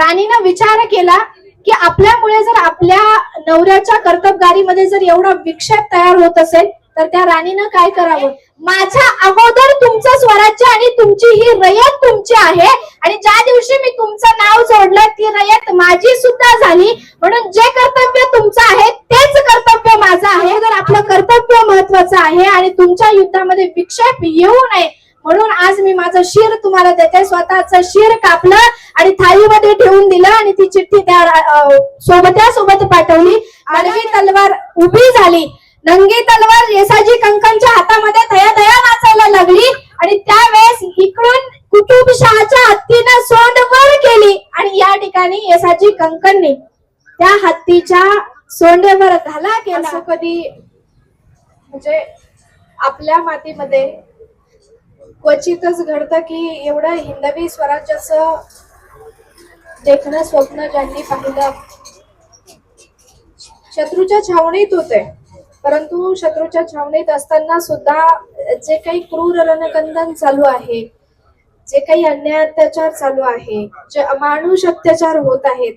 राणीनं विचार केला की आपल्यामुळे जर आपल्या नवऱ्याच्या कर्तबगारीमध्ये जर एवढा विक्षेप तयार होत असेल तर त्या राणीनं काय करावं? माझ्या अगोदर तुमचं स्वराज्य आणि तुमची ही रयत तुमची आहे. आणि ज्या दिवशी मी तुमचं नाव जोडलं ती रयत माझी सुद्धा झाली. म्हणून जे कर्तव्य तुमचं आहे तेच कर्तव्य माझं आहे. तर आपलं कर्तव्य महत्वाचं आहे आणि तुमच्या युद्धामध्ये विक्षेप येऊ नये म्हणून आज मी माझं शिर तुम्हाला देते. स्वतःचं शिर कापलं आणि थाळीमध्ये ठेवून दिलं आणि ती चिठ्ठी त्या सोबत्या सोबत पाठवली. आणि तलवार उभी झाली. नंगी तलवार येसाजी कंकणच्या हातामध्ये दया दया नाचायला लागली. आणि त्यावेळेस इकडून कुतुबशहाच्या हत्तीनं सोंड वर केली. आणि या ठिकाणी येसाजी कंकणने त्या हत्तीच्या सोंडेवर घाला केला. कधी म्हणजे आपल्या मातीमध्ये क्वचितच घडतं की एवढं हिंदवी स्वराज्याचं देखणं स्वप्न ज्यांनी पाहिलं शत्रूच्या छावणीत होते. परंतु शत्रूच्या छावणीत असताना सुद्धा जे काही क्रूर रणकंदन चालू आहे जे काही अन्याय अत्याचार चालू आहे जे अमानुष अत्याचार होत आहेत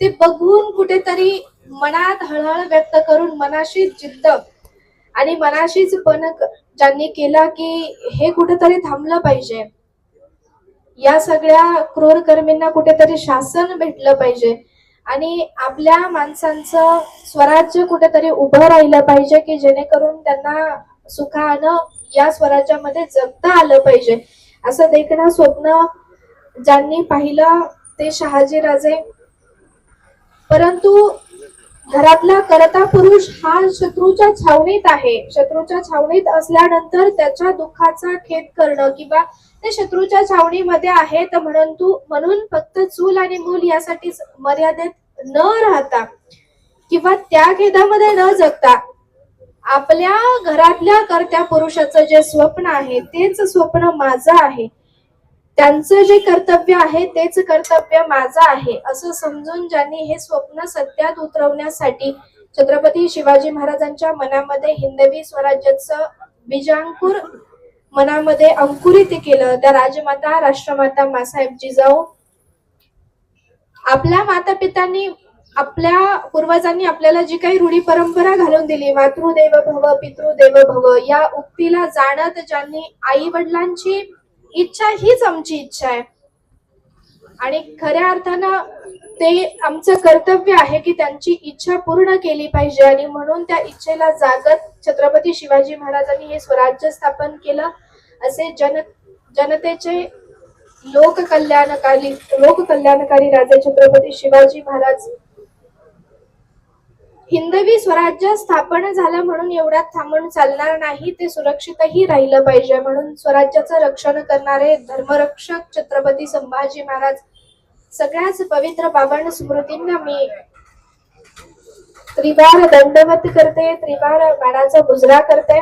ते बघून कुठेतरी मनात हळहळ व्यक्त करून मनाशी जिद्द आणि मनाशीच पण ज्यांनी केला की हे कुठेतरी थांबलं पाहिजे. या सगळ्या क्रूर कर्मींना कुठेतरी शासन भेटलं पाहिजे. आणि आपल्या माणसांचं स्वराज्य कुठेतरी उभं राहिलं पाहिजे की जेणेकरून त्यांना सुखानं या स्वराज्यामध्ये जगता आलं पाहिजे. असं देखणं स्वप्न ज्यांनी पाहिलं ते शहाजी राजे परंतु घरातला करता पुरुष हा शत्रूच्या छावणीत आहे. शत्रूच्या छावणीत असल्यानंतर त्याच्या दुःखाचा खेद करणं किंवा ते शत्रूच्या छावणीमध्ये आहेत म्हणून तू म्हणून फक्त चूल आणि मूल यासाठी मर्यादित न राहता किंवा त्या खेदामध्ये न जगता आपल्या घरातल्या करत्या पुरुषाचं जे स्वप्न आहे तेच स्वप्न माझं आहे. त्यांचं जे कर्तव्य आहे तेच कर्तव्य माझं आहे. असं समजून ज्यांनी हे स्वप्न सत्यात उतरवण्यासाठी छत्रपती शिवाजी महाराजांच्या मनामध्ये हिंदवी स्वराज्याचं बीजांकुर मनामध्ये अंकुरित केलं त्या राजमाता राष्ट्रमाता मासाहेब जिजाऊ आपल्या माता पितांनी आपल्या पूर्वजांनी आपल्याला जी काही रूढी परंपरा घालून दिली मातृदेव भव पितृदेव भव या उक्तीला जाणत ज्यांनी आई वडिलांची इच्छा हीच आमची इच्छा आहे. आणि खऱ्या अर्थानं ते आमचं कर्तव्य आहे की त्यांची इच्छा पूर्ण केली पाहिजे आणि म्हणून त्या इच्छेला जागत छत्रपती शिवाजी महाराजांनी हे स्वराज्य स्थापन केलं. असे जन जनतेचे लोककल्याणकारी लोककल्याणकारी राजे छत्रपती शिवाजी महाराज हिंदवी स्वराज्य स्थापन झालं म्हणून एवढ्यात थांबून चालणार नाही ते सुरक्षितही राहिलं पाहिजे म्हणून स्वराज्याचं रक्षण करणारे धर्मरक्षक छत्रपती संभाजी महाराज सगळ्याच पवित्र पावन स्मृतींना मी त्रिवार दंडवत करते त्रिवार बाणाचा गुजरा करते.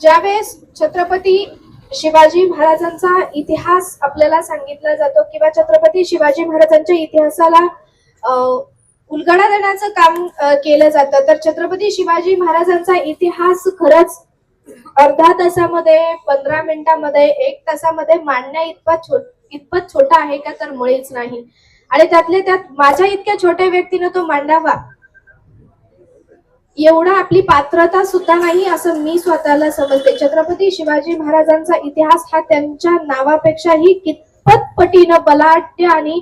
ज्यावेळेस छत्रपती शिवाजी महाराजांचा इतिहास आपल्याला सांगितला जातो किंवा छत्रपती शिवाजी महाराजांच्या इतिहासाला उलगडा देण्याचं काम केलं जातं. तर छत्रपती शिवाजी महाराजांचा इतिहास खरंच अर्धा तासामध्ये पंधरा मिनिटामध्ये एक तासामध्ये मांडण्या इतपत छोट इतपत छोटा आहे का तर मुळीच नाही. आणि त्यातले त्यात माझ्या इतक्या छोट्या व्यक्तीनं तो मांडावा एवढा आपली पात्रता सुद्धा नाही असं मी स्वतःला समजते. छत्रपती शिवाजी महाराजांचा इतिहास हा त्यांच्या नावापेक्षाही कितपत पटीनं बलाढ्य आणि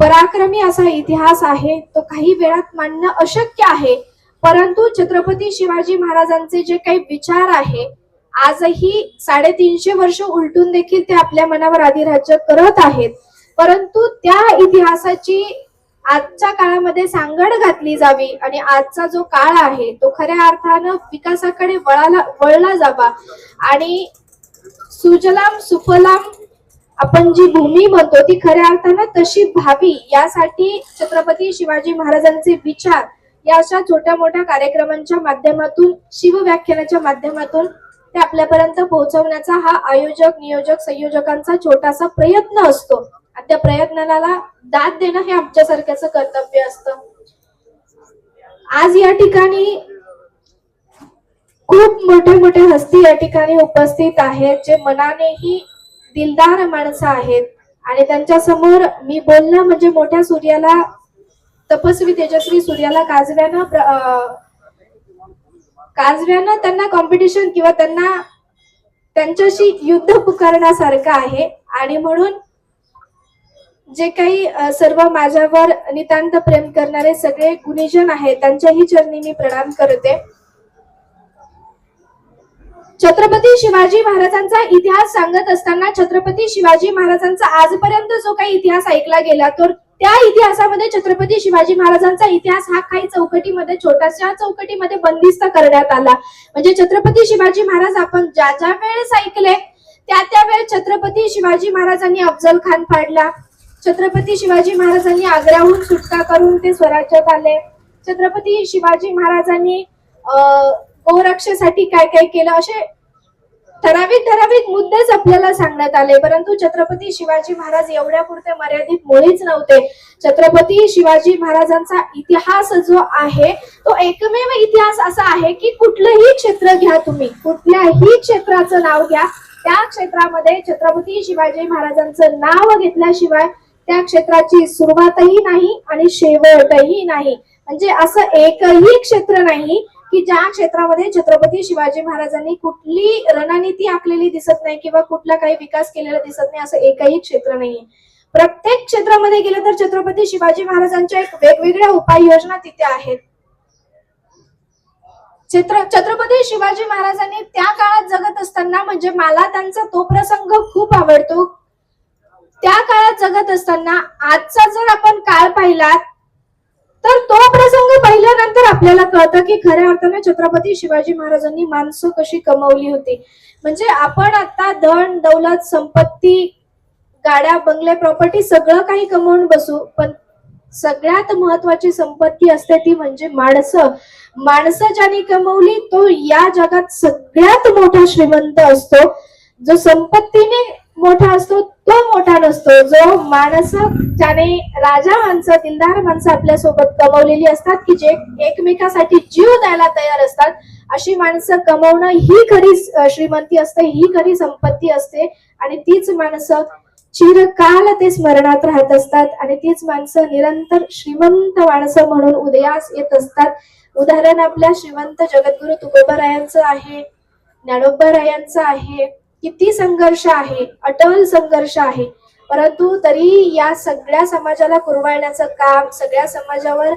पराक्रमी असा इतिहास आहे तो काही वेळात मांडणं अशक्य आहे. परंतु छत्रपती शिवाजी महाराजांचे जे काही विचार आहे आजही साडेतीनशे वर्ष उलटून देखील ते आपल्या मनावर अधिराज्य करत आहेत. परंतु त्या इतिहासाची आजच्या काळामध्ये सांगड घातली जावी आणि आजचा जो काळ आहे तो खऱ्या अर्थानं विकासाकडे वळाला वळला जावा. आणि सुजलाम सुफलाम आपण जी भूमी म्हणतो ती खऱ्या अर्थानं तशी व्हावी यासाठी छत्रपती शिवाजी महाराजांचे विचार या अशा छोट्या मोठ्या कार्यक्रमांच्या माध्यमातून शिवव्याख्यानाच्या माध्यमातून ते आपल्यापर्यंत पोहोचवण्याचा हा आयोजक नियोजक संयोजकांचा छोटासा प्रयत्न असतो. आणि त्या प्रयत्नाला दाद देणं हे आमच्यासारख्याचं कर्तव्य असतं. आज या ठिकाणी खूप मोठे मोठे हस्ती या ठिकाणी उपस्थित आहेत जे मनानेही दिलदार माणसं आहेत. आणि त्यांच्यासमोर मी बोलणं म्हणजे मोठ्या सूर्याला तपस्वी तेजस्वी सूर्याला काजव्यानं अं, काजव्यानं त्यांना कॉम्पिटिशन किंवा त्यांना त्यांच्याशी युद्ध पुकारण्यासारखं आहे. आणि म्हणून जे काही सर्व माझ्यावर नितांत प्रेम करणारे सगळे गुणीजन आहेत त्यांच्याही चरणी मी प्रणाम करते. छत्रपती शिवाजी महाराजांचा इतिहास सांगत असताना छत्रपती शिवाजी महाराजांचा आजपर्यंत जो काही इतिहास ऐकला गेला तर त्या इतिहासामध्ये छत्रपती शिवाजी महाराजांचा इतिहास हा काही चौकटीमध्ये छोट्याशा चौकटीमध्ये बंदिस्त करण्यात आला. म्हणजे छत्रपती शिवाजी महाराज आपण ज्या ज्या वेळेस ऐकले त्या त्या वेळेस छत्रपती शिवाजी महाराजांनी अफजल खान फाडला छत्रपती शिवाजी महाराजांनी आग्र्याहून सुटका करून ते स्वराज्यात आले. छत्रपती शिवाजी महाराजांनी गोरक्षेसाठी काय काय केलं? असे ठराविक ठराविक मुद्देच आपल्याला सांगण्यात आले. परंतु छत्रपती शिवाजी महाराज एवढ्या पुरते मर्यादित मुळीच नव्हते. छत्रपती शिवाजी महाराजांचा इतिहास जो आहे तो एकमेव इतिहास असा आहे की कुठलंही क्षेत्र घ्या तुम्ही. कुठल्याही क्षेत्राचं नाव घ्या. त्या क्षेत्रामध्ये छत्रपती शिवाजी महाराजांचं नाव घेतल्याशिवाय त्या क्षेत्राची सुरुवातही नाही आणि शेवटही नाही. म्हणजे असं एकही क्षेत्र नाही की ज्या क्षेत्रामध्ये छत्रपती शिवाजी महाराजांनी कुठली रणनीती आखलेली दिसत नाही किंवा कुठला काही विकास केलेला दिसत नाही असं एकही क्षेत्र नाहीये. प्रत्येक क्षेत्रामध्ये गेलं तर छत्रपती शिवाजी महाराजांच्या एक वेगवेगळ्या उपाययोजना तिथे आहेत. चित्र छत्रपती शिवाजी महाराजांनी त्या काळात जगत असताना म्हणजे मला त्यांचा तो प्रसंग खूप आवडतो. त्या काळात जगत असताना आजचा जर आपण काळ पाहिला तर तो प्रसंग पाहिल्यानंतर आपल्याला कळतं की खऱ्या अर्थाने छत्रपती शिवाजी महाराजांनी माणसं कशी कमवली होती. म्हणजे आपण आता धन दौलत संपत्ती गाड्या बंगले प्रॉपर्टी सगळं काही कमवून बसू पण सगळ्यात महत्वाची संपत्ती असते ती म्हणजे माणसं. माणसं ज्याने कमवली तो या जगात सगळ्यात मोठा श्रीमंत असतो. जो संपत्तीने मोठा असतो तो मोठा नसतो. जो माणसं ज्याने राजा माणसं दिलदार माणसं आपल्यासोबत कमवलेली असतात की जे एकमेकासाठी जीव द्यायला तयार असतात अशी माणसं कमवणं ही खरी श्रीमंती असते ही खरी संपत्ती असते. आणि तीच माणसं चिरकाल ते स्मरणात राहत असतात. आणि तीच माणसं निरंतर श्रीमंत माणसं म्हणून उदयास येत असतात. उदाहरण आपल्या श्रीमंत जगद्गुरु तुकोबरायांचं आहे ज्ञानोबरायांचं आहे. किती संघर्ष आहे अटल संघर्ष आहे. परंतु तरी या सगळ्या समाजाला कुरवाळण्याचं काम सगळ्या समाजावर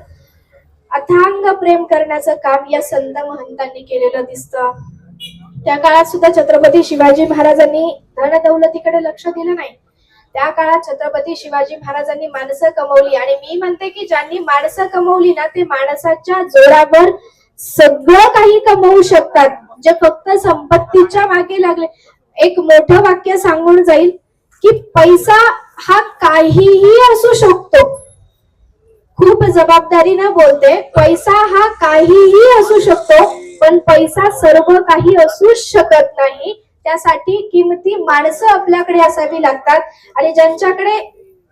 अथांग प्रेम करण्याचं काम या संत महंतांनी केलेलं दिसतं. त्या काळात सुद्धा छत्रपती शिवाजी महाराजांनी धन दौलतीकडे लक्ष दिलं नाही. त्या काळात छत्रपती शिवाजी महाराजांनी माणसं कमवली. आणि मी म्हणते की ज्यांनी माणसं कमवली ना ते माणसाच्या जोरावर सगळं काही कमवू शकतात. जे फक्त संपत्तीच्या मागे लागले. एक मोठं वाक्य सांगून जाईल की पैसा हा काहीही असू शकतो. खूप जबाबदारीनं बोलते पैसा हा काहीही असू शकतो पण पैसा सर्व काही असू शकत नाही. त्यासाठी किमती माणसं आपल्याकडे असावी लागतात आणि ज्यांच्याकडे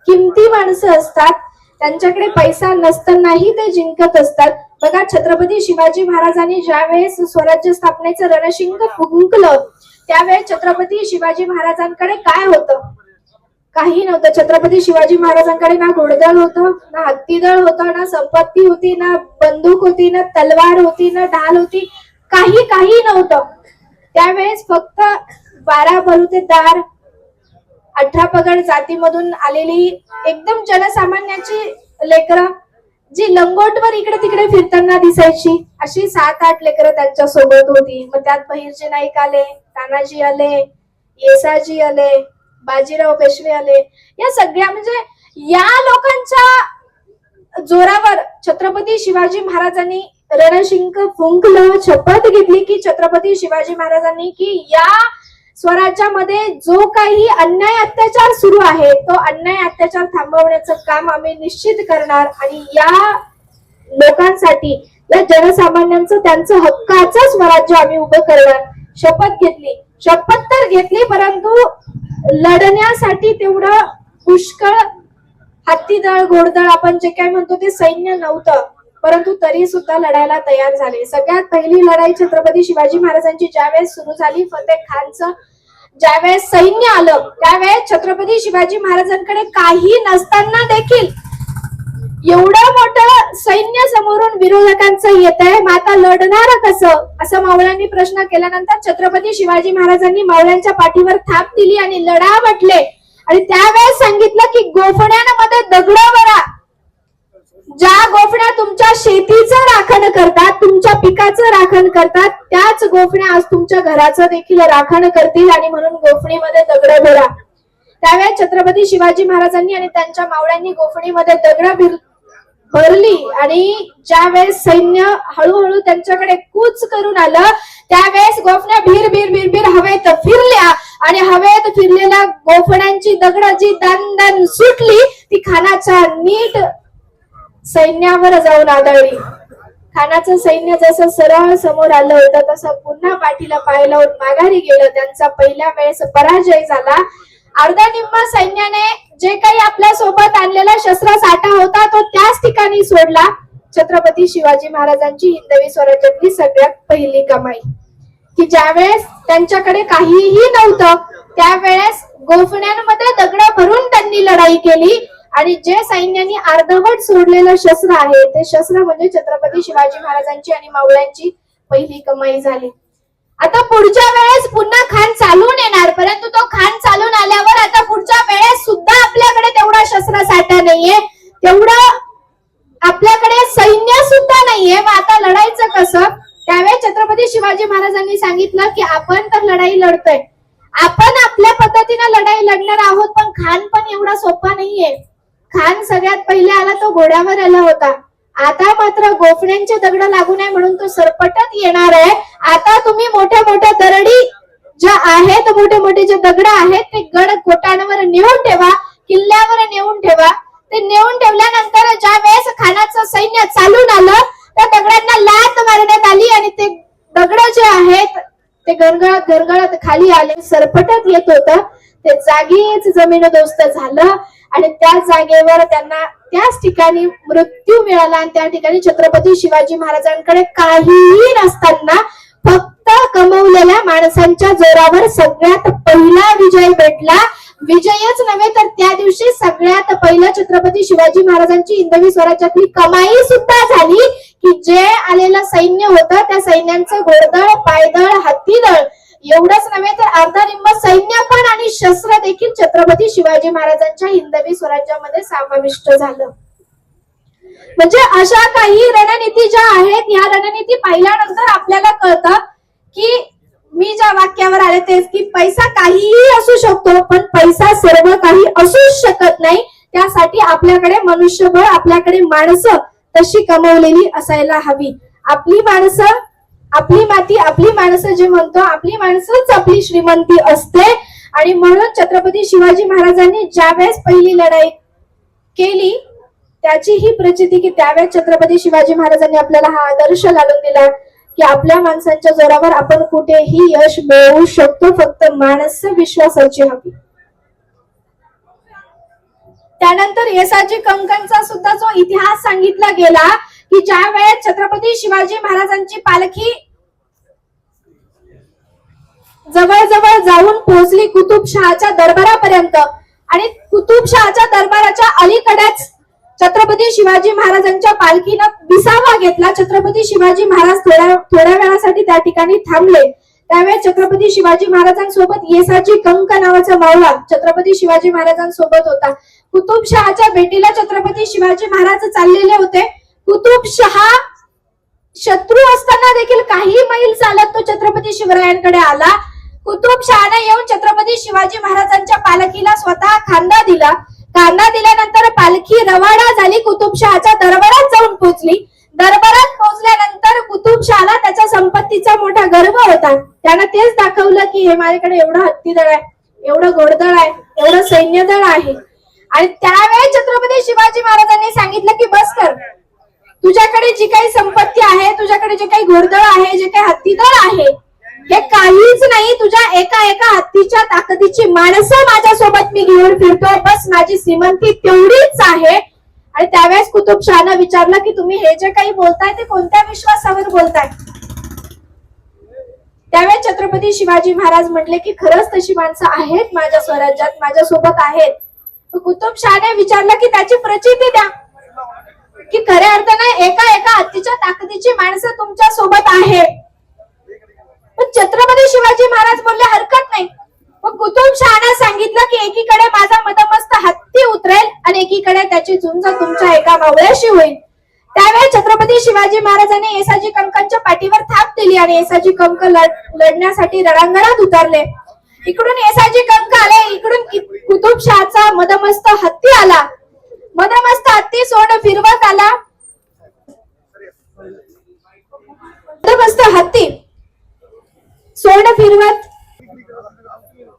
किमती माणसं असतात त्यांच्याकडे पैसा नसतानाही ते जिंकत असतात. बघा छत्रपती शिवाजी महाराजांनी ज्यावेळेस स्वराज्य स्थापनेचं रणशिंग फुंकलं त्यावेळेस छत्रपती शिवाजी महाराजांकडे काय होतं? काही नव्हतं. छत्रपती शिवाजी महाराजांकडे ना घोडदळ होतं ना हत्तीदळ होतं ना संपत्ती होती ना बंदूक होती ना तलवार होती ना ढाल होती. काही काही नव्हतं. त्यावेळेस फक्त बारा बलुतेदार अठरा पगड जातीमधून आलेली एकदम जनसामान्याची लेकरं जी लंगोटवर इकडे तिकडे फिरताना दिसायची अशी सात आठ लेकरं त्यांच्यासोबत होती. मग त्यात बहिरजी नाईक आले तानाजी आले येसाजी आले बाजीराव पेशवे आले. या सगळ्या म्हणजे या लोकांच्या जोरावर छत्रपती शिवाजी महाराजांनी रणशिंक फुंकलं शपथ घेतली की छत्रपती शिवाजी महाराजांनी की या स्वराज्यामध्ये जो काही अन्याय अत्याचार सुरू आहे तो अन्याय अत्याचार थांबवण्याचं काम आम्ही निश्चित करणार आणि या लोकांसाठी या जनसामान्यांचं त्यांचं हक्काचं स्वराज्य आम्ही उभं करणार. शपथ घेतली. शपथ तर घेतली परंतु लढण्यासाठी तेवढं पुष्कळ हत्तीदळ घोडदळ आपण जे काय म्हणतो ते सैन्य नव्हतं. परंतु तरी सुद्धा लढायला तयार झाले. सगळ्यात पहिली लढाई छत्रपती शिवाजी महाराजांची ज्यावेळेस सुरू झाली फतेह खानचं ज्यावेळेस सैन्य आलं त्यावेळेस छत्रपती शिवाजी महाराजांकडे काही नसताना देखील एवढं मोठं सैन्य समोरून विरोधकांचं येत आहे मग आता लढणार कसं? असं मावळ्यांनी प्रश्न केल्यानंतर छत्रपती शिवाजी महाराजांनी मावळ्यांच्या पाठीवर थाप दिली आणि लढा म्हटले. आणि त्यावेळेस सांगितलं की गोफण्यानं दगड भरा ज्या गोफण्या तुमच्या शेतीचं राखण करतात तुमच्या पिकाचं राखण करतात. त्याच गोफण्या आज तुमच्या घराचं देखील राखण करतील आणि म्हणून गोफणीमध्ये दगड भरा. त्यावेळेस छत्रपती शिवाजी महाराजांनी आणि त्यांच्या मावळ्यांनी गोफणीमध्ये दगड भरली आणि ज्यावेळेस सैन्य हळूहळू त्यांच्याकडे कूच करून आलं त्यावेळेस गोफण्या भीर भीर भीर भीर हवेत फिरल्या आणि हवेत फिरलेल्या गोफण्यांची दगड जी दन दन सुटली ती खानाच्या नीट सैन्यावर जाऊन आदळली. खानाचं सैन्य जसं सरळ समोर आलं होतं तसं पुन्हा पाठीला पाय लावून माघारी गेलं. त्यांचा पहिल्या वेळेस पराजय झाला. अर्ध्या निम्मा सैन्याने जे काही आपल्यासोबत आणलेला शस्त्र साठा होता तो त्याच ठिकाणी सोडला. छत्रपती शिवाजी महाराजांची हिंदवी स्वराज्यातली सगळ्यात पहिली कमाई. की ज्यावेळेस त्यांच्याकडे काहीही नव्हतं त्यावेळेस गोफण्यांमध्ये दगड भरून त्यांनी लढाई केली. आणि जे सैन्याने अर्धवट सोडलेलं शस्त्र आहे ते शस्त्र म्हणजे छत्रपती शिवाजी महाराजांची आणि मावळ्यांची पहिली कमाई झाली. आता पुढच्या वेळेस पुन्हा खान चालून येणार परंतु तो खान चालून आल्यावर आता पुढच्या वेळेस सुद्धा आपल्याकडे तेवढा शस्त्र साठा नाहीये. तेवढं आपल्याकडे सैन्य सुद्धा नाहीये. मग आता लढायचं कसं? त्यावेळेस छत्रपती शिवाजी महाराजांनी सांगितलं की आपण तर लढाई लढतोय. आपण आपल्या पद्धतीने लढाई लढणार आहोत पण खान पण एवढा सोपा नाहीये. खान सगळ्यात पहिले आला तो घोड्यावर आला होता. आता मात्र गोफण्यांचे दगड लागू नये म्हणून तो सरपटत येणार आहे. आता तुम्ही मोठ्या मोठ्या दरडी ज्या आहेत मोठे मोठे जे दगड आहेत ते गड कोटांवर नेऊन ठेवा किल्ल्यावर नेऊन ठेवा. ते नेऊन ठेवल्यानंतर ज्या वेळेस खानाचं सैन्य चालून आलं त्या दगडांना लात मारण्यात आली आणि ते दगड जे आहेत ते गरगळत गरगळत खाली आले सरपटत येत होतं. ते जागीच जमीनदोस्त झालं आणि त्या जागेवर त्यांना त्याच ठिकाणी मृत्यू मिळाला आणि त्या ठिकाणी छत्रपती शिवाजी महाराजांकडे काहीही नसताना फक्त कमवलेल्या माणसांच्या जोरावर सगळ्यात पहिला विजय भेटला. विजयच नव्हे तर त्या दिवशी सगळ्यात पहिलं छत्रपती शिवाजी महाराजांची इंदवी स्वराज्यातली कमाई सुद्धा झाली की जे आलेलं सैन्य होतं त्या सैन्यांचं घोडदळ पायदळ हत्तीदळ एवढंच नव्हे तर अर्धा निम्म सैन्य पण आणि शस्त्र देखील छत्रपती शिवाजी महाराजांच्या हिंदवी स्वराज्यामध्ये समाविष्ट झालं. म्हणजे अशा काही रणनीती ज्या आहेत या रणनीती पाहिल्यानंतर आपल्याला कळतं की मी ज्या वाक्यावर आले तेच की पैसा काहीही असू शकतो पण पैसा सर्व काही असूच शकत नाही. त्यासाठी आपल्याकडे मनुष्यबळ आपल्याकडे माणसं तशी कमवलेली असायला हवी. आपली माणसं आपली माती आपली माणसं जे म्हणतो आपली माणसंच आपली श्रीमंती असते. आणि म्हणून छत्रपती शिवाजी महाराजांनी ज्यावेळेस पहिली लढाई केली त्याची ही प्रचिती की त्यावेळेस छत्रपती शिवाजी महाराजांनी आपल्याला हा आदर्श घालून दिला की आपल्या माणसांच्या जोरावर आपण कुठेही यश मिळवू शकतो फक्त माणसं विश्वासाची हवी. त्यानंतर येसाजी कंकणचा सुद्धा जो इतिहास सांगितला गेला की ज्या वेळेस छत्रपती शिवाजी महाराजांची पालखी जवळजवळ जाऊन पोहोचली कुतुबशहाच्या दरबारापर्यंत. आणि कुतुबशहाच्या दरबाराच्या अलीकडेच छत्रपती शिवाजी महाराजांच्या पालखीनं विसावा घेतला. छत्रपती शिवाजी महाराज थोड्या थोड्या वेळासाठी त्या ठिकाणी थांबले. त्यावेळेस छत्रपती शिवाजी महाराजांसोबत येसाची कंक नावाचा मावळा छत्रपती शिवाजी महाराजांसोबत होता. कुतुबशहाच्या भेटीला छत्रपती शिवाजी महाराज चाललेले होते. कुतुबशहा शत्रू असताना देखील काही मैल चालत तो छत्रपती शिवरायांकडे आला. कुतुबशहाने येऊन छत्रपती शिवाजी महाराजांच्या पालखीला स्वतः खांदा दिला. खांदा दिल्यानंतर पालखी रवाना झाली. कुतुबशहाच्या दरबारात जाऊन पोहोचली. दरबारात पोहोचल्यानंतर कुतुबशहाला त्याच्या संपत्तीचा मोठा गर्व होता. त्यानं तेच दाखवलं की हे माझ्याकडे एवढं हत्तीदळ आहे एवढं घोडदळ आहे एवढं सैन्यदळ आहे. आणि त्यावेळेस छत्रपती शिवाजी महाराजांनी सांगितलं की बस कर. तुझ्याकडे जी काही संपत्ती आहे तुझ्याकडे जे काही घोडदळ आहे जे काही हत्तीदळ आहे हे काहीच नाही तुझ्या एका एका हत्तीच्या ताकदीची माणसं माझ्यासोबत मी घेऊन फिरतो बस माझी श्रीमंती तेवढीच आहे. आणि त्यावेळेस कुतुबशहानं विचारलं की तुम्ही हे जे काही बोलताय ते कोणत्या विश्वासावर बोलताय? त्यावेळेस छत्रपती शिवाजी महाराज म्हटले की खरंच तशी माणसं आहेत माझ्या स्वराज्यात माझ्यासोबत आहेत. कुतुबशहाने विचारलं की त्याची प्रचिती द्या. की खऱ्या अर्थाने एका एका हत्तीच्या ताकदीची माणसं तुमच्यासोबत आहेत पण छत्रपती शिवाजी महाराज बोलले हरकत नाही. मग कुतुबशहाने सांगितलं की एकीकडे माझा मदमस्त हत्ती उतरेल आणि एकीकडे त्याची झुंज तुमच्या एका मावळ्याशी होईल. त्यावेळी छत्रपती शिवाजी महाराजांनी येसाजी कंकांच्या पाठीवर थाप दिली आणि येसाजी कंक लढण्यासाठी रणांगणात उतरले. इकडून येसाजी कंक आले इकडून कुतुबशहाचा मदमस्त हत्ती आला. मदमस्त हत्ती सोड फिरवत आला. मदमस्त हत्ती सोंड फिरवत.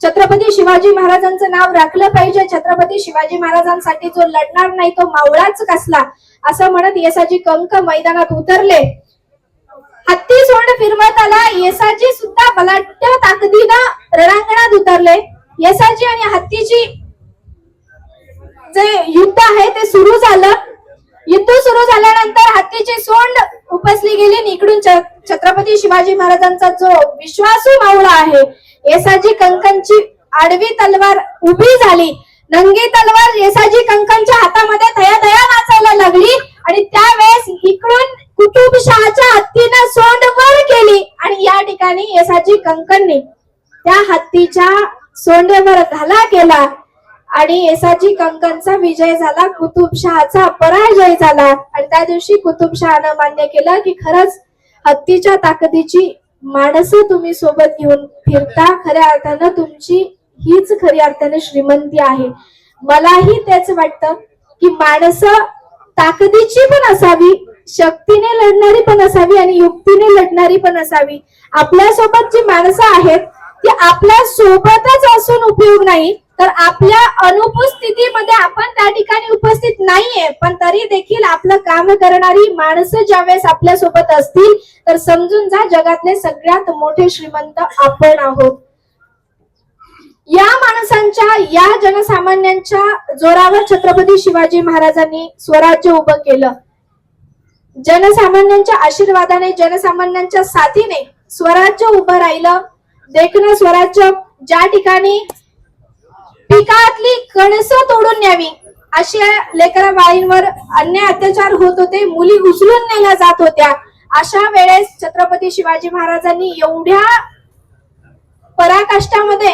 छत्रपती शिवाजी महाराजांचं नाव राखलं पाहिजे. छत्रपती शिवाजी महाराजांसाठी जो लढणार नाही तो मावळाच कसला? असं म्हणत येसाजी कंक मैदानात उतरले. हत्ती सोंड फिरवत आला. येसाजी सुद्धा बलाढ्य ताकदीनं रणांगणात उतरले. येसाजी आणि हत्तीची जे युद्ध आहे ते सुरू झालं. युद्ध सुरू झाल्यानंतर हत्तीची सोंड उपसली गेली आणि इकडून छत्रपती शिवाजी महाराजांचा जो विश्वासू मावळा आहे येसाजी कंकणची आडवी तलवार उभी झाली. नंगी तलवार येसाजी कंकणच्या हातामध्ये थया थया नाचायला लागली आणि त्यावेळेस इकडून कुतुबशहाच्या हत्तीनं सोंड वर केली आणि या ठिकाणी येसाजी कंकणने त्या हत्तीच्या सोंडेवर घाला केला. आणि येसाजी कंकनचा विजय झाला कुतुबशहाचा पराजय झाला. आणि त्या दिवशी कुतुबशहानं मान्य केलं की खरंच हत्तीच्या ताकदीची माणसं तुम्ही सोबत घेऊन फिरता. खऱ्या अर्थानं तुमची हीच खऱ्या अर्थाने श्रीमंती आहे. मलाही तेच वाटतं की माणसं ताकदीची पण असावी शक्तीने लढणारी पण असावी आणि युक्तीने लढणारी पण असावी. आपल्यासोबत जी माणसं आहेत ती आपल्या सोबतच असून उपयोग नाही. तर आपल्या अनुपस्थितीमध्ये आपण त्या ठिकाणी उपस्थित नाहीये पण तरी देखील आपलं काम करणारी माणसं ज्यावेळेस आपल्यासोबत असतील तर समजून जा जगातले सगळ्यात मोठे श्रीमंत आपण आहोत. या माणसांच्या या जनसामान्यांच्या जोरावर छत्रपती शिवाजी महाराजांनी स्वराज्य उभं केलं. जनसामान्यांच्या आशीर्वादाने जनसामान्यांच्या साथीने स्वराज्य उभं राहिलं. देखणं स्वराज्य ज्या ठिकाणी पिकातली कणस तोडून न्यावी. अशा लेकरा बाळींवर अन्याय अत्याचार होत होते मुली उचलून नेल्या जात होत्या. अशा वेळेस छत्रपती शिवाजी महाराजांनी एवढ्या पराकाष्ठामध्ये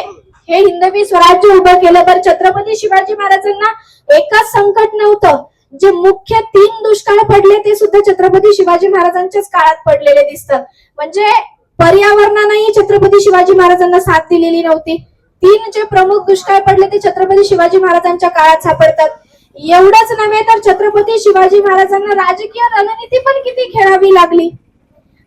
हे हिंदवी स्वराज्य उभं केलं. तर छत्रपती शिवाजी महाराजांना एकच संकट नव्हतं. जे मुख्य तीन दुष्काळ पडले ते सुद्धा छत्रपती शिवाजी महाराजांच्याच काळात पडलेले दिसतात म्हणजे पर्यावरणानेही छत्रपती शिवाजी महाराजांना साथ दिलेली नव्हती. तीन जे प्रमुख दुष्काळ पडले ते छत्रपती शिवाजी महाराजांच्या काळात सापडतात. एवढंच नव्हे तर छत्रपती शिवाजी महाराजांना राजकीय रणनीती पण किती खेळावी लागली?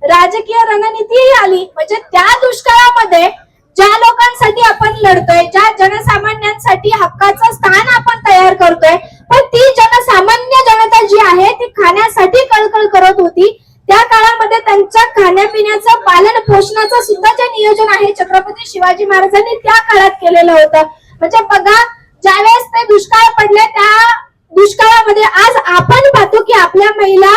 राजकीय रणनीतीही आली म्हणजे त्या दुष्काळामध्ये ज्या लोकांसाठी आपण लढतोय ज्या जनसामान्यांसाठी हक्काचं स्थान आपण तयार करतोय पण ती जनसामान्य जनता जी आहे ती खाण्यासाठी कळकळ करत होती. त्या काळामध्ये त्यांच्या खाण्यापिण्याचं पालन पोषणाचं सुद्धा जे नियोजन आहे छत्रपती शिवाजी महाराजांनी त्या काळात केलेलं होतं. म्हणजे बघा ज्यावेळेस ते दुष्काळ पडले त्या दुष्काळामध्ये आज आपण पाहतो की आपल्या महिला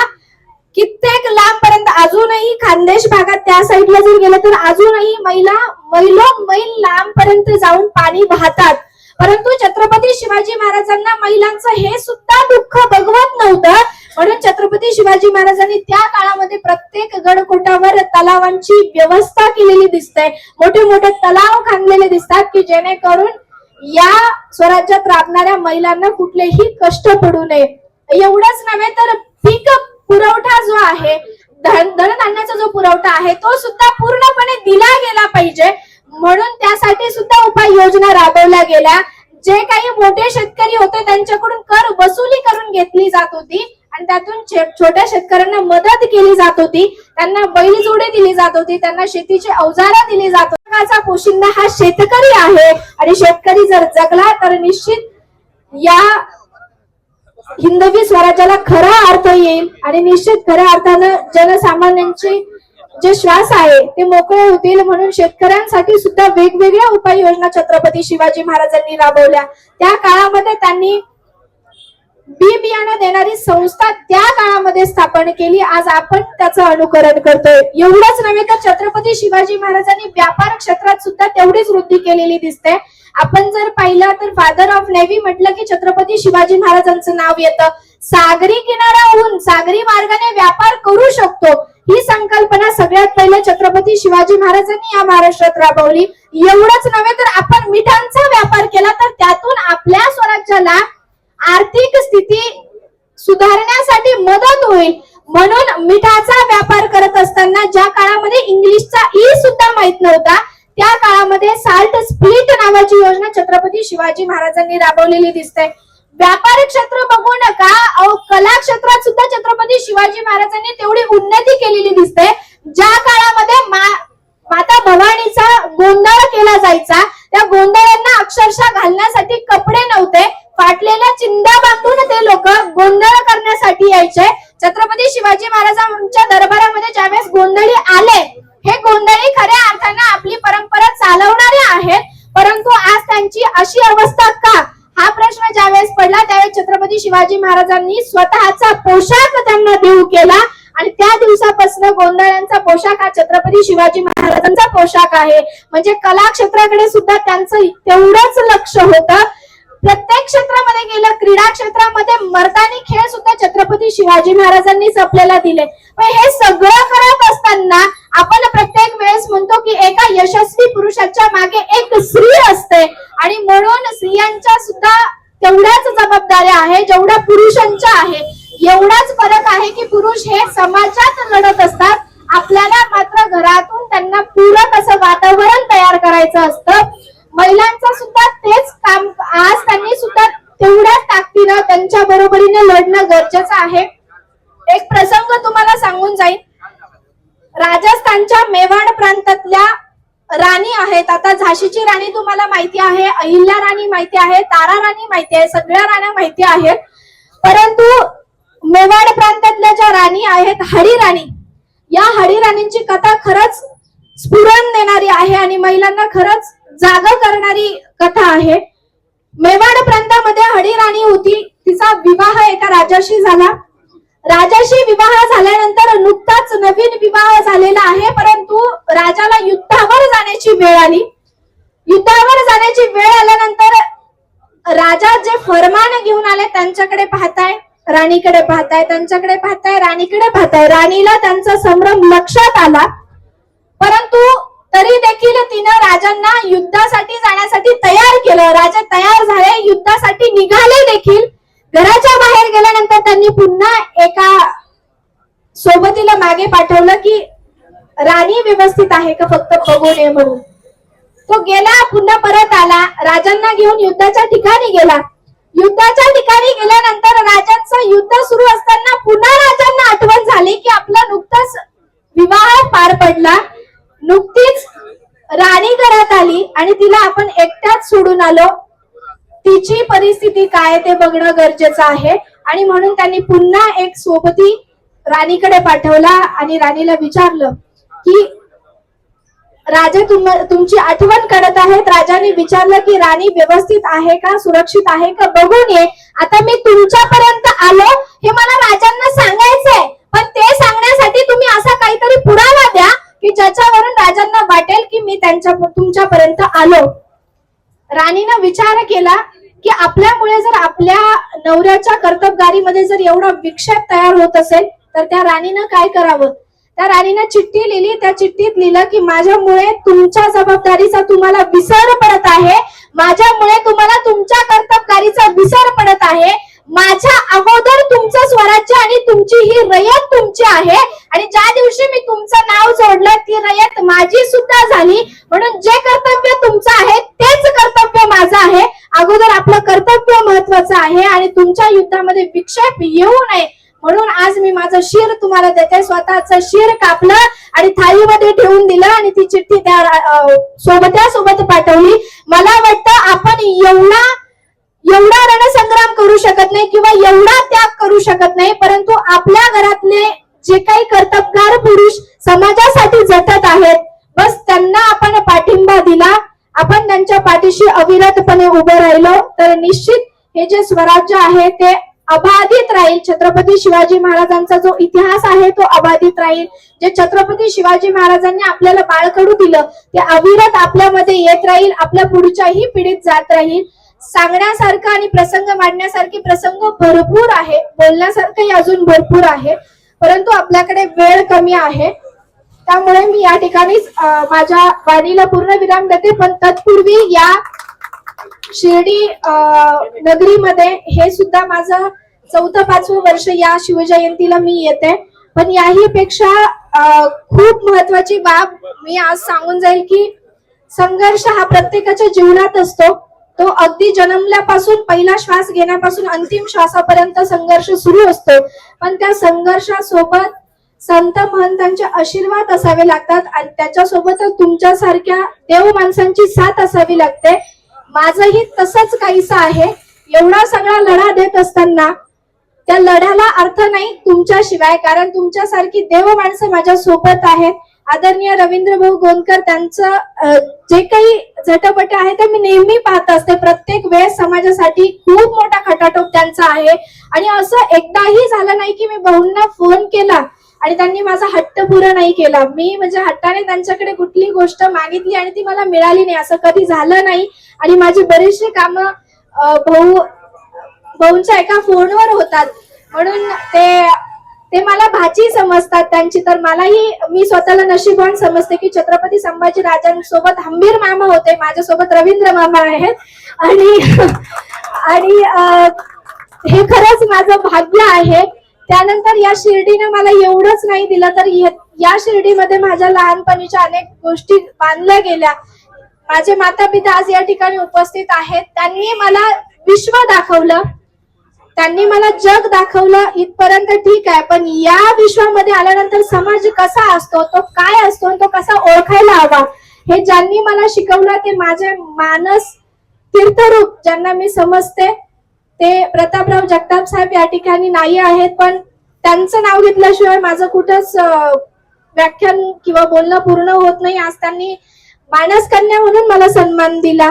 कित्येक लांबपर्यंत अजूनही खानदेश भागात त्या साईडला जर गेलं तर अजूनही महिला मैलो मैल लांबपर्यंत जाऊन पाणी वाहतात. परंतु छत्रपती शिवाजी महाराजांना महिलांचं हे सुद्धा दुःख बघवत नव्हतं. म्हणून छत्रपती शिवाजी महाराजांनी त्या काळामध्ये प्रत्येक गडकोटावर तलावांची व्यवस्था केलेली दिसते मोठे मोठे तलाव खांदलेले दिसतात की जेणेकरून या स्वराज्यात राबणाऱ्या महिलांना कुठलेही कष्ट पडू नये. एवढंच नव्हे तर पीक पुरवठा जो आहे धन धनधान्याचा जो पुरवठा आहे तो सुद्धा पूर्णपणे दिला गेला पाहिजे. म्हणून त्यासाठी सुद्धा उपाययोजना राबवल्या गेल्या. जे काही मोठे शेतकरी होते त्यांच्याकडून कर वसुली करून घेतली जात होती आणि त्यातून छोट्या शेतकऱ्यांना मदत केली जात होती. त्यांना बैलजोडे दिली जात होती त्यांना शेतीची अवजारा दिली जात होती. पोशिंदा हा शेतकरी आहे आणि शेतकरी जर जगला तर निश्चित या हिंदवी स्वराज्याला खरा अर्थ येईल आणि निश्चित खऱ्या अर्थानं जनसामान्यांची जे श्वास आहे ते मोकळे होतील म्हणून शेतकऱ्यांसाठी सुद्धा वेगवेगळ्या उपाययोजना छत्रपती शिवाजी महाराजांनी राबवल्या. त्या काळामध्ये त्यांनी बी बियाणं देणारी संस्था त्या काळामध्ये स्थापन केली. आज आपण त्याचं अनुकरण करतोय. एवढंच नव्हे तर छत्रपती शिवाजी महाराजांनी व्यापार क्षेत्रात सुद्धा तेवढीच वृद्धी केलेली दिसते. आपण जर पाहिलं तर फादर ऑफ नेव्ही म्हटलं की छत्रपती शिवाजी महाराजांचं नाव येतं. सागरी किनाऱ्याहून सागरी मार्गाने व्यापार करू शकतो. ही संकल्पना सगळ्यात पहिले छत्रपती शिवाजी महाराजांनी या महाराष्ट्रात राबवली. एवढंच नव्हे तर आपण मिठांचा व्यापार केला तर त्यातून आपल्या स्वराज्याला आर्थिक स्थिती सुधारण्यासाठी मदत होईल. म्हणून मिठाचा व्यापार करत असताना ज्या काळामध्ये इंग्लिशचा ई सुद्धा माहीत नव्हता त्या काळामध्ये साल्ट स्प्लिट नावाची योजना छत्रपती शिवाजी महाराजांनी राबवलेली दिसते. व्यापार क्षेत्र बघू नका अहो कला क्षेत्रात सुद्धा छत्रपती शिवाजी महाराजांनी तेवढी उन्नती केलेली दिसते ज्या काळामध्ये मा- माता भवानीचा गोंधळ केला जायचा त्या गोंधळांना अक्षरशः घालण्यासाठी कपडे नव्हते फाटलेल्या चिंध्या बांधून ते लोक गोंधळ करण्यासाठी यायचे. छत्रपती शिवाजी महाराजांच्या दरबारामध्ये ज्यावेळेस गोंधळी आले हे गोंधळी खऱ्या अर्थानं आपली परंपरा चालवणारे आहेत परंतु आज त्यांची अशी अवस्था का? हा प्रश्न ज्यावेळेस पडला त्यावेळेस छत्रपती शिवाजी महाराजांनी स्वतःचा पोशाख सुरू केला. आणि त्या दिवसापासून गोंधळ्यांचा पोशाख हा छत्रपती शिवाजी महाराजांचा पोशाख आहे. म्हणजे कला क्षेत्राकडे सुद्धा त्यांचं तेवढंच लक्ष होतं. प्रत्येक क्षेत्रामध्ये गेलं क्रीडा क्षेत्रामध्ये मर्दानी खेळ सुद्धा छत्रपती शिवाजी महाराजांनीच आपल्याला दिले. पण हे सगळं करत असताना आपण प्रत्येक वेळेस म्हणतो की एका यशस्वी पुरुषाच्या मागे एक स्त्री असते. आणि म्हणून स्त्रियांच्या सुद्धा तेवढ्याच जबाबदाऱ्या आहे जेवढ्या पुरुषांच्या आहे. एवढाच फरक आहे की पुरुष हे समाजात लढत असतात. आपल्याला मात्र घरातून त्यांना पूरक असं वातावरण तयार करायचं असतं. महिलांचं सुद्धा तेच काम आज त्यांनी सुद्धा तेवढ्याच ताकदीनं त्यांच्या बरोबरीने लढणं गरजेचं आहे. एक प्रसंग तुम्हाला सांगून जाईल राजस्थानच्या मेवाड प्रांतातल्या राणी आहेत. आता झाशीची राणी तुम्हाला माहिती आहे अहिल्या राणी माहिती आहे तारा राणी माहिती आहे सगळ्या राण्या माहिती आहेत. परंतु मेवाड प्रांतातल्या ज्या राणी आहेत हरी राणी या हरी राणींची कथा खरंच स्फुरण देणारी आहे आणि महिलांना खरंच जाग करणारी कथा आहे. मेवाड प्रांतामध्ये हरिराणी राणी होती तिचा विवाह एका राजाशी झाला. राजाशी विवाह झाल्यानंतर नुकताच नवीन विवाह झालेला आहे परंतु राजाला युद्धावर जाण्याची वेळ आली. युद्धावर जाण्याची वेळ आल्यानंतर राजा जे फरमान घेऊन आले त्यांच्याकडे पाहताय राणीकडे पाहताय त्यांच्याकडे पाहताय राणीकडे पाहताय. राणीला त्यांचा संभ्रम लक्षात आला. परंतु तरी देखील तिनं राजांना युद्धासाठी जाण्यासाठी तयार केलं. राजा तयार झाले युद्धासाठी निघाले देखील. घराच्या बाहेर गेल्यानंतर त्यांनी पुन्हा एका सोबतीला मागे पाठवलं की राणी व्यवस्थित आहे का फक्त बघून ये म्हणून. तो गेला पुन्हा परत आला. राजांना घेऊन युद्धाच्या ठिकाणी गेला. युद्धाच्या ठिकाणी गेल्यानंतर राजांचं युद्ध सुरू असताना पुन्हा राजांना आठवण झाली की आपला नुकताच विवाह पार पडला. नुकतीच राणी घरात आली आणि तिला आपण एकट्याच सोडून आलो. तिची परिस्थिती काय ते बघणं गरजेचं आहे. आणि म्हणून त्यांनी पुन्हा एक सोबती राणीकडे पाठवला आणि राणीला विचारलं की राजा तुम तुमची आठवण करत आहेत. राजाने विचारलं की राणी व्यवस्थित आहे का? सुरक्षित आहे का? बघून ये. आता मी तुमच्यापर्यंत आलो. हे मला राजांना सांगायचंय. पण ते सांगण्यासाठी तुम्ही असा काहीतरी पुरावा द्या की ज्याच्यावरून राजांना वाटेल की मी त्यांच्या तुमच्यापर्यंत आलो. राणीनं विचार केला की आपल्यामुळे जर आपल्या नवऱ्याच्या कर्तबगारीमध्ये जर एवढा विक्षेप तयार होत असेल तर त्या राणीनं काय करावं? त्या राणीनं चिठ्ठी लिहिली. त्या चिठ्ठीत लिहिलं की माझ्यामुळे तुमच्या जबाबदारीचा तुम्हाला विसर पडत आहे. माझ्यामुळे तुम्हाला तुमच्या कर्तबगारीचा विसर पडत आहे. माझ्या अगोदर तुमचं स्वराज्य आणि तुमची ही रयत तुमची आहे. आणि ज्या दिवशी मी तुमचं नाव जोडलं ती रयत माझी सुद्धा झाली. म्हणून जे कर्तव्य तुमचं आहे तेच कर्तव्य माझं आहे. अगोदर आपलं कर्तव्य महत्वाचं आहे आणि तुमच्या युद्धामध्ये विक्षेप येऊ नये. म्हणून आज मी माझं शिर तुम्हाला देते. स्वतःचं शिर कापलं आणि थाळीमध्ये ठेवून दिलं आणि ती चिठ्ठी त्या सोबत्या सोबत पाठवली. मला वाटतं आपण एवढा एवढा रणसंग्राम करू शकत नाही किंवा एवढा त्याग करू शकत नाही परंतु आपल्या घरातले जे काही कर्तबगार पुरुष समाजासाठी झटत आहेत बस त्यांना आपण पाठिंबा दिला. आपण त्यांच्या पाठीशी अविरतपणे उभे राहिलो. तर निश्चित हे जे स्वराज्य आहे ते अबाधित राहील. छत्रपती शिवाजी महाराजांचा जो इतिहास आहे तो अबाधित राहील. जे छत्रपती शिवाजी महाराजांनी आपल्याला बाळकडू दिलं ते अविरत आपल्यामध्ये येत राहील आपल्या पुढच्याही पिढीत जात राहील. सांगण्यासारखं आणि प्रसंग मांडण्यासारखे प्रसंग भरपूर आहे. बोलण्यासारखंही अजून भरपूर आहे. परंतु आपल्याकडे वेळ कमी आहे. त्यामुळे मी या ठिकाणीच माझ्या वाणीला पूर्ण विराम देते पण तत्पूर्वी या शिर्डी नगरीमध्ये हे सुद्धा माझं चौथं पाचवं वर्ष या शिवजयंतीला मी येते. पण याही पेक्षा खूप महत्वाची बाब मी आज सांगून जाईल की संघर्ष हा प्रत्येकाच्या जीवनात असतो. तो अगदी जन्मल्यापासून पहिला श्वास घेण्यापासून अंतिम श्वासापर्यंत संघर्ष सुरू असतो. पण त्या संघर्षासोबत संत महंतांचे आशीर्वाद असावे लागतात आणि त्याच्यासोबतच तुमच्यासारख्या देव माणसांची साथ असावी लागते. माझंही तसंच काहीसं आहे. एवढा सगळा लढा देत असताना त्या लढ्याला अर्थ नाही तुमच्याशिवाय कारण तुमच्यासारखी देव माणसं माझ्या सोबत आहेत. आदरणीय रवींद्र भाऊ गोंदकर त्यांचं जे काही झटपट आहे ते मी नेहमी पाहत असते. प्रत्येक वेळेस समाजासाठी खूप मोठा खटाटोप त्यांचा आहे. आणि असं एकदाही झालं नाही की मी भाऊंना फोन केला. आणि त्यांनी माझा हट्ट पुरा नाही केला. मी म्हणजे हट्टाने त्यांच्याकडे कुठली गोष्ट मागितली आणि ती मला मिळाली नाही. असं कधी झालं नाही. आणि माझी बरीचशी कामं भाऊ भाऊंच्या एका फोनवर होतात. म्हणून ते ते मला भाची समजतात त्यांची. तर मलाही मी स्वतःला नशीबवान समजते की छत्रपती संभाजी राजांसोबत हंबीर मामा होते. माझ्यासोबत रवींद्र मामा आहेत. आणि आणि हे खरंच माझं भाग्य आहे. त्यानंतर या शिर्डीने मला एवढंच नाही दिलं तर या- शिर्डीमध्ये माझ्या लहानपणीच्या अनेक गोष्टी बांधल्या गेल्या. माझे माता पिता आज या ठिकाणी उपस्थित आहेत. त्यांनी मला विश्व दाखवलं. त्यांनी मला जग दाखवलं. इथपर्यंत ठीक आहे पण या विश्वामध्ये आल्यानंतर समाज कसा असतो तो काय असतो आणि तो कसा ओळखायला हवा? हे ज्यांनी मला शिकवलं ते माझे मानस तीर्थरूप ज्यांना मी समजते ते प्रतापराव जगताप साहेब या ठिकाणी नाही आहेत पण त्यांचं नाव घेतल्याशिवाय माझं कुठंच व्याख्यान किंवा बोलणं पूर्ण होत नाही. आज त्यांनी मानस कन्या म्हणून मला सन्मान दिला.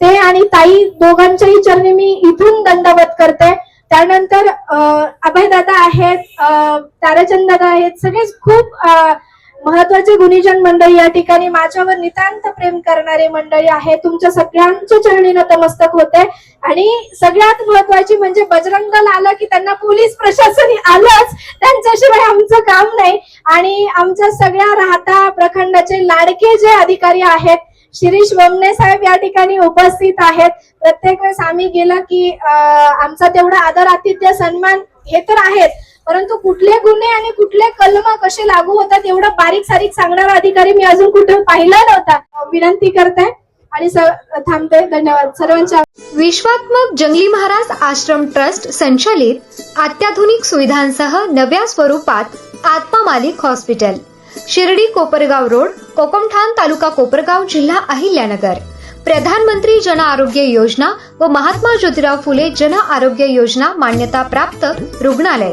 ते आणि ताई दोघांच्याही चरणी मी इथून दंडवत करते. त्यानंतर अभयदादा आहेत ताराचंद दादा आहेत सगळेच खूप अं, महत्त्वाचे गुणीजन मंडळी या ठिकाणी माझ्यावर नितांत प्रेम करणारे मंडळी आहे तुमच्या सगळ्यांच्या चरणी नतमस्तक होते आणि सगळ्यात महत्वाची म्हणजे बजरंग दल आलं की त्यांना पोलीस प्रशासन आलंच. त्यांच्याशिवाय आमचं काम नाही. आणि आमच्या सगळ्या राहता प्रखंडाचे लाडके जे अधिकारी आहेत शिरीष वमने साहेब या ठिकाणी उपस्थित आहेत. प्रत्येक वेळेस आम्ही गेलं की आमचा तेवढा आदर आतिथ्य सन्मान हे तर आहेत. परंतु कुठले गुन्हे आणि कुठले कलम कसे लागू होतात एवढं बारीक सारीक सांगणारा अधिकारी मी अजून कुठे पाहिला नव्हता. विनंती करताय आणि थांबते. धन्यवाद. सर्वांच्या विश्वात्मक जंगली महाराज आश्रम ट्रस्ट संचालित अत्याधुनिक सुविधांसह नव्या स्वरूपात आत्मा मालिक हॉस्पिटल. शिर्डी कोपरगाव रोड कोकमठाण तालुका कोपरगाव जिल्हा अहिल्यानगर. प्रधानमंत्री जन आरोग्य योजना व महात्मा ज्योतिराव फुले जन आरोग्य योजना मान्यता प्राप्त रुग्णालय.